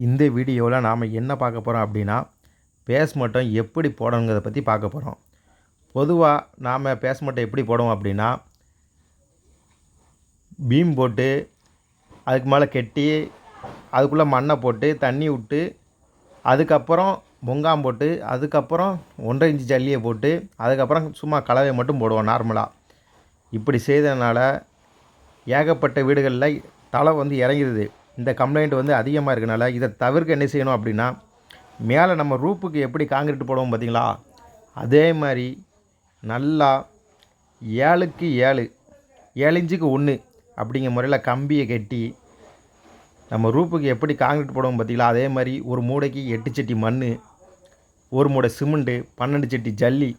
இந்த வீடியோவில் நாம் என்ன பார்க்க போகிறோம் அப்படின்னா பேஸ்மட்டம் எப்படி போடணுங்கிறத பற்றி பார்க்க போகிறோம் பொதுவாக நாம் பேஸ்மட்டம் எப்படி போடுவோம் அப்படின்னா பீம் போட்டு அதுக்கு மேலே கெட்டி அதுக்குள்ளே மண்ணை போட்டு தண்ணி விட்டு அதுக்கப்புறம் பொங்காம் போட்டு அதுக்கப்புறம் ஒன்றரை இன்ச்சு ஜல்லியை போட்டு அதுக்கப்புறம் சும்மா கலவை மட்டும் போடுவோம் நார்மலாக இப்படி செய்ததுனால ஏகப்பட்ட வீடுகளில் தலை வந்து இறங்கிடுது இந்த கம்ப்ளைண்ட் வந்து அதிகமாக இருக்கனால இதை தவிர்க்க என்ன செய்யணும் அப்படின்னா மேலே நம்ம ரூப்புக்கு எப்படி காங்கிரீட் போடுவோம் பார்த்தீங்களா? அதே மாதிரி நல்லா ஏழுக்கு ஏழு ஏழு இன்ச்சுக்கு ஒன்று அப்படிங்கிற முறையில் கம்பியை கட்டி நம்ம ரூப்புக்கு எப்படி காங்கிரீட் போடுவோம் பார்த்தீங்களா? அதே மாதிரி ஒரு மூடைக்கு எட்டு சட்டி மண் ஒரு மூடை சிமெண்ட்டு பன்னெண்டு சட்டி ஜல்லி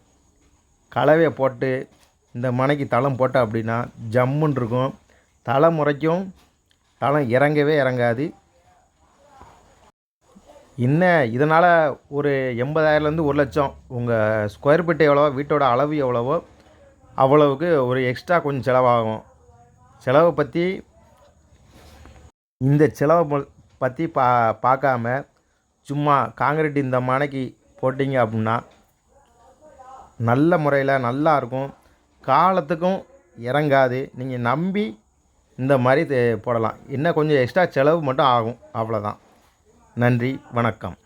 கலவையை போட்டு இந்த மனைக்கு தளம் போட்டோம் அப்படின்னா ஜம்முன்னு இருக்கும். தலை முறைக்கும் காலம் இறங்கவே இறங்காது. இன்னும் இதனால் ஒரு எண்பதாயிரம்லேருந்து ஒரு லட்சம். உங்கள் ஸ்கொயர் ஃபீட் எவ்வளவோ வீட்டோட அளவு எவ்வளவோ அவ்வளவுக்கு ஒரு எக்ஸ்ட்ரா கொஞ்சம் செலவாகும். செலவை பற்றி இந்த செலவை பற்றி பா பார்க்காம சும்மா காங்கிரீட் இந்த மனைக்கு போட்டிங்க அப்படின்னா நல்ல முறையில் நல்லா இருக்கும். காலத்துக்கும் இறங்காது. நீங்கள் நம்பி இந்த மாதிரி போடலாம். இன்னும் கொஞ்சம் எக்ஸ்ட்ரா செலவு மட்டும் ஆகும். அவ்வளோதான் நன்றி வணக்கம்.